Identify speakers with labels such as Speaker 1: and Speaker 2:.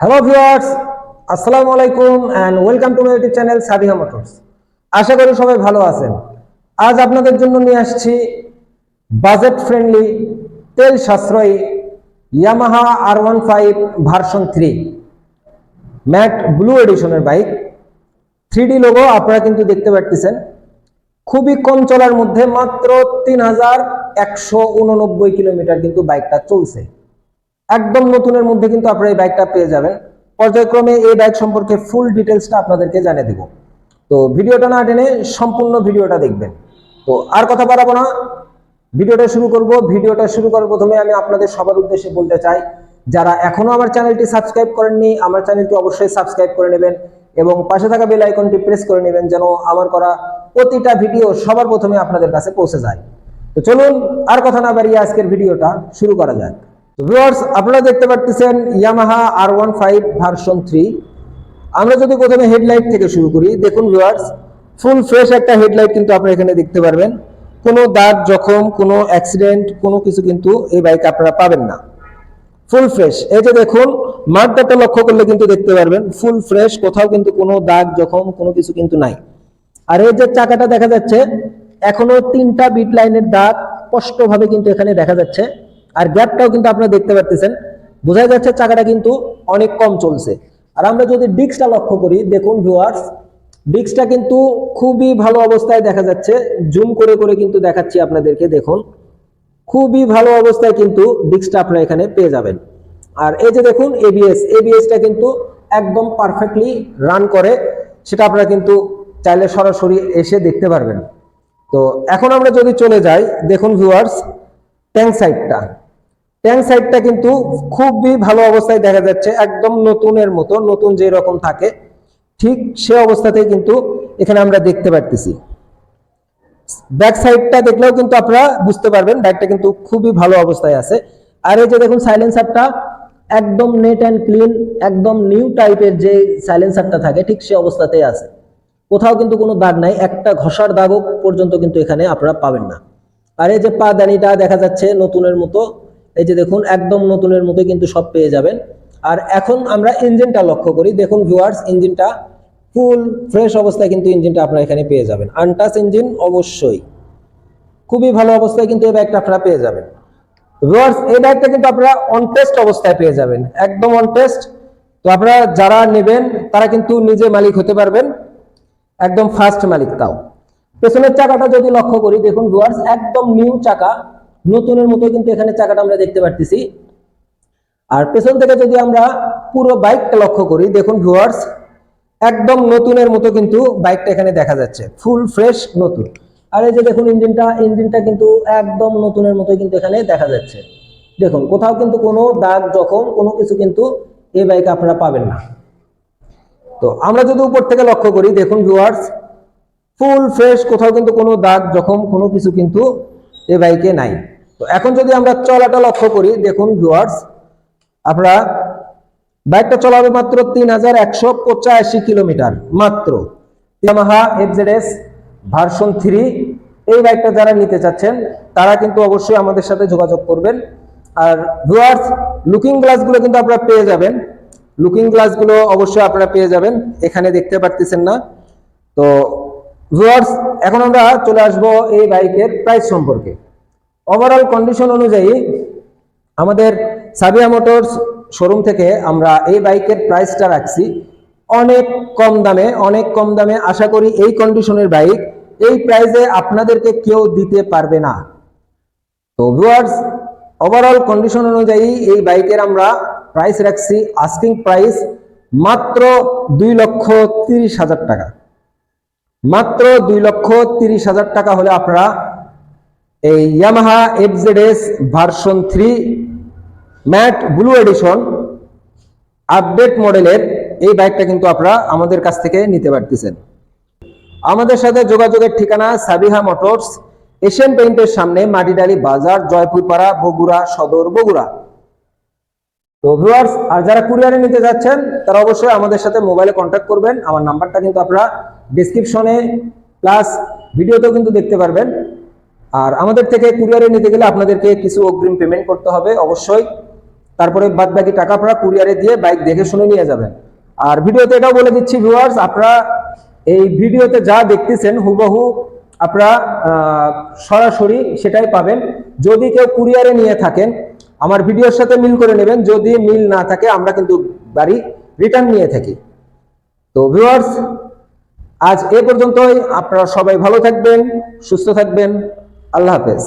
Speaker 1: Hello viewers আসসালামু আলাইকুম and welcome to my YouTube channel Sabiha motors আশা করি সবাই ভালো আছেন। আজ আপনাদের জন্য নিয়ে আসছি বাজেট ফ্রেন্ডলি তেল সাশ্রয়ী Yamaha R one five version three matte blue এডিশনের bike three D logo আপনারা কিন্তু দেখতে পাচ্ছেন খুবই কম চলার মধ্যে মাত্র তিন হাজার একশো উননব্বই কিলোমিটার কিন্তু বাইকটা চলছে। একদম নতুনের মধ্যে কিন্তু আপনারা এই বাইকটা পেয়ে যাবেন। পর্যায়ক্রমে এই বাইক সম্পর্কে ফুল ডিটেলসটা আপনাদেরকে জানিয়ে দেব। তো ভিডিওটা না টেনে সম্পূর্ণ ভিডিওটা দেখবেন। তো আর কথা বাড়াবো না। ভিডিওটা শুরু করব। ভিডিওটা শুরু করার প্রথমে আমি আপনাদের সবার উদ্দেশ্যে বলতে চাই, যারা এখনও আমার চ্যানেলটি সাবস্ক্রাইব করেননি, আমার চ্যানেলটি অবশ্যই সাবস্ক্রাইব করে নেবেন এবং পাশে থাকা বেল আইকনটি প্রেস করে নেবেন যেন আমার করা প্রতিটা ভিডিও সবার প্রথমে আপনাদের কাছে পৌঁছে যায়। তো চলুন আর কথা না বাড়িয়ে আজকের ভিডিওটা শুরু করা যাক। ভিউয়ার্স আপনারা দেখতে পাচ্ছেন Yamaha R one five version three আমরা যদি প্রথমে হেডলাইট থেকে শুরু করি, দেখুন ভিউয়ার্স ফুল ফ্রেশ একটা হেডলাইট কিন্তু আপনারা এখানে দেখতে পারবেন। কোনো দাগ, জখম, কোনো অ্যাক্সিডেন্ট কোনো কিছু কিন্তু এই বাইক আপনারা পাবেন না। ফুল ফ্রেশ এই যে দেখুন মাঠটা লক্ষ্য করলে কিন্তু দেখতে পারবেন ফুল ফ্রেশ কোথাও কিন্তু কোনো দাগ, জখম, কোনো কিছু কিন্তু নাই। আর এই যে চাকাটা দেখা যাচ্ছে, এখনও তিনটা বিট লাইনের দাগ স্পষ্টভাবে কিন্তু এখানে দেখা যাচ্ছে। আর গ্যাপটাও কিন্তু আপনারা দেখতে পাচ্ছেন বোঝা যাচ্ছে চাকাটা কিন্তু অনেক কম চলছে। আর আমরা যদি ডিস্কটা লক্ষ্য করি, দেখুন ভিউয়ার্স ডিস্কটা কিন্তু খুবই ভালো অবস্থায় দেখা যাচ্ছে। জুম করে করে কিন্তু দেখাচ্ছি আপনাদেরকে, দেখুন। খুবই ভালো অবস্থায় কিন্তু ডিস্কটা আপনারা এখানে পেয়ে যাবেন। আর এই যে দেখুন এবিএস এবিএসটা কিন্তু একদম পারফেক্টলি রান করে। সেটা আপনারা কিন্তু চাইলে সরাসরি এসে দেখতে পারবেন। তো এখন আমরা যদি চলে যাই, দেখুন ভিউয়ার্স ট্যাঙ্ক সাইডটা ট্যাঙ্ক সাইডটা কিন্তু খুবই ভালো অবস্থায় দেখা যাচ্ছে, একদম নতুনের মতো, নতুন যে রকম থাকে, ঠিক সে অবস্থাতেই কিন্তু এখানে আমরা দেখতে পারতেছি। ব্যাক সাইডটা দেখলেও কিন্তু আপনারা বুঝতে পারবেন, ব্যাগটা কিন্তু খুবই ভালো অবস্থায় আছে। আর এই যে দেখুন সাইলেন্সারটা, একদম নেট অ্যান্ড ক্লিন একদম নিউ টাইপের যে সাইলেন্সারটা থাকে, ঠিক সে অবস্থাতেই আছে। কোথাও কিন্তু কোনো দাগ নাই, একটা ঘষার দাগও পর্যন্ত কিন্তু এখানে আপনারা পাবেন না। আর এই যে পা দানিটা দেখা যাচ্ছে নতুনের মতো এই যে দেখুন, একদম নতুনের মতো কিন্তু সব পেয়ে যাবেন। আর এখন আমরা ইঞ্জিনটা লক্ষ্য করি। দেখুন ভিউয়ার্স ইঞ্জিনটা ফুল ফ্রেশ অবস্থায় কিন্তু ইঞ্জিনটা আপনারা এখানে পেয়ে যাবেন। আনটাচ ইঞ্জিন অবশ্যই। খুবই ভালো অবস্থায় কিন্তু এই ব্যাগটা আপনারা পেয়ে যাবেন। ভিউয়ার্স এই ব্যাগটা কিন্তু আপনারা অন টেস্ট অবস্থায় পেয়ে যাবেন। একদম অন টেস্ট তো আপনারা যারা নেবেন, তারা কিন্তু নিজে মালিক হতে পারবেন। একদম ফার্স্ট মালিক তাও। পেছনের চাকাটা যদি লক্ষ্য করি, দেখুন ভিউয়ার্স একদম নিউ চাকা। নতুনের মতো কিন্তু এখানে চাকাটা আমরা দেখতে পারতেছি। আর পেছন থেকে যদি আমরা পুরো বাইকটা লক্ষ্য করি, দেখুন ভিউয়ার্স একদম নতুনের মতো কিন্তু বাইকটা এখানে দেখা যাচ্ছে। ফুল ফ্রেশ নতুন। আর এই যে দেখুন ইঞ্জিনটা ইঞ্জিনটা কিন্তু একদম নতুনের মতো কিন্তু এখানে দেখা যাচ্ছে। দেখুন, কোথাও কিন্তু কোনো দাগ, জখম, কোনো কিছু কিন্তু এই বাইক আপনারা পাবেন না। তো আমরা যদি উপর থেকে লক্ষ্য করি, দেখুন ভিউয়ার্স ফুল ফ্রেশ কোথাও কিন্তু কোনো দাগ, জখম, কোনো কিছু কিন্তু এই বাইকে নাই তো এখন যদি আমরা চলাটা লক্ষ্য করি, দেখুন ভিউয়ার্স আপনারা বাইকটা চলাবে মাত্র তিন হাজার একশো পঁচাশি কিলোমিটার, মাত্র। ইয়ামাহা এফজেডএস ভার্সন থ্রি, এই বাইকটা যারা নিতে চাচ্ছেন, তারা কিন্তু অবশ্যই আমাদের সাথে যোগাযোগ করবেন। আর ভিউয়ার্স লুকিং গ্লাসগুলো কিন্তু আপনারা পেয়ে যাবেন। লুকিং গ্লাসগুলো অবশ্যই আপনারা পেয়ে যাবেন। এখানে দেখতে পারতেছেন না। তো ভিউয়ার্স এখন আমরা চলে আসব এই বাইকের প্রাইস সম্পর্কে। ওভারঅল কন্ডিশন অনুযায়ী আমাদের সাবিয়া মোটরস শোরুম থেকে আমরা এই বাইকের প্রাইসটা রাখছি। অনেক কম দামে, অনেক কম দামে আশা করি এই কন্ডিশনের বাইক এই প্রাইসে আপনাদেরকে কেউ দিতে পারবে না। তো ভিউয়ার্স ওভারঅল কন্ডিশন অনুযায়ী এই বাইকের আমরা প্রাইস রাখছি। আস্কিং প্রাইস মাত্র দুই লক্ষ তিরিশ হাজার টাকা। মাত্র দুই লক্ষ তিরিশ হাজার টাকা হলে আপনারা এই Yamaha FZS version three matte blue edition update মডেলের এই বাইকটা কিন্তু আপনারা আমাদের কাছ থেকে নিতে পারতেছেন। আমাদের সাথে যোগাযোগের ঠিকানা সাবিহা মোটরস, এশিয়ান পেইন্টের সামনে মাটিডালি বাজার, জয়পুরপাড়া, বগুড়া, সদর বগুড়া। তো ভিউয়ার্স আর যারা কুরিয়ারে নিতে যাচ্ছেন, তারা অবশ্যই আমাদের সাথে মোবাইলে কন্ট্যাক্ট করবেন। আমার নাম্বারটা কিন্তু আপনারা ডিসক্রিপশনে প্লাস ভিডিওতেও কিন্তু দেখতে পারবেন। আর আমাদের থেকে কুরিয়ারে নিতে গেলে আপনাদেরকে কিছু অগ্রিম পেমেন্ট করতে হবে, অবশ্যই। তারপরে বাদ বাকি টাকা আপনারা কুরিয়ারে দিয়ে বাইক দেখে শুনে নিয়ে যাবেন। আর ভিডিওতে এটাও বলে দিচ্ছি ভিউয়ার্স আপনারা এই ভিডিওতে যা দেখতেছেন, হুবহু আপনারা সরাসরি সেটাই পাবেন। যদি কেউ কুরিয়ারে নিয়ে থাকেন আমার ভিডিওর সাথে মিল করে নেবেন। যদি মিল না থাকে, আমরা কিন্তু বাড়ি রিটার্ন নিয়ে থাকি। তো ভিউয়ার্স আজ এ পর্যন্তই। আপনারা সবাই ভালো থাকবেন, সুস্থ থাকবেন। আল্লাহ হাফেজ।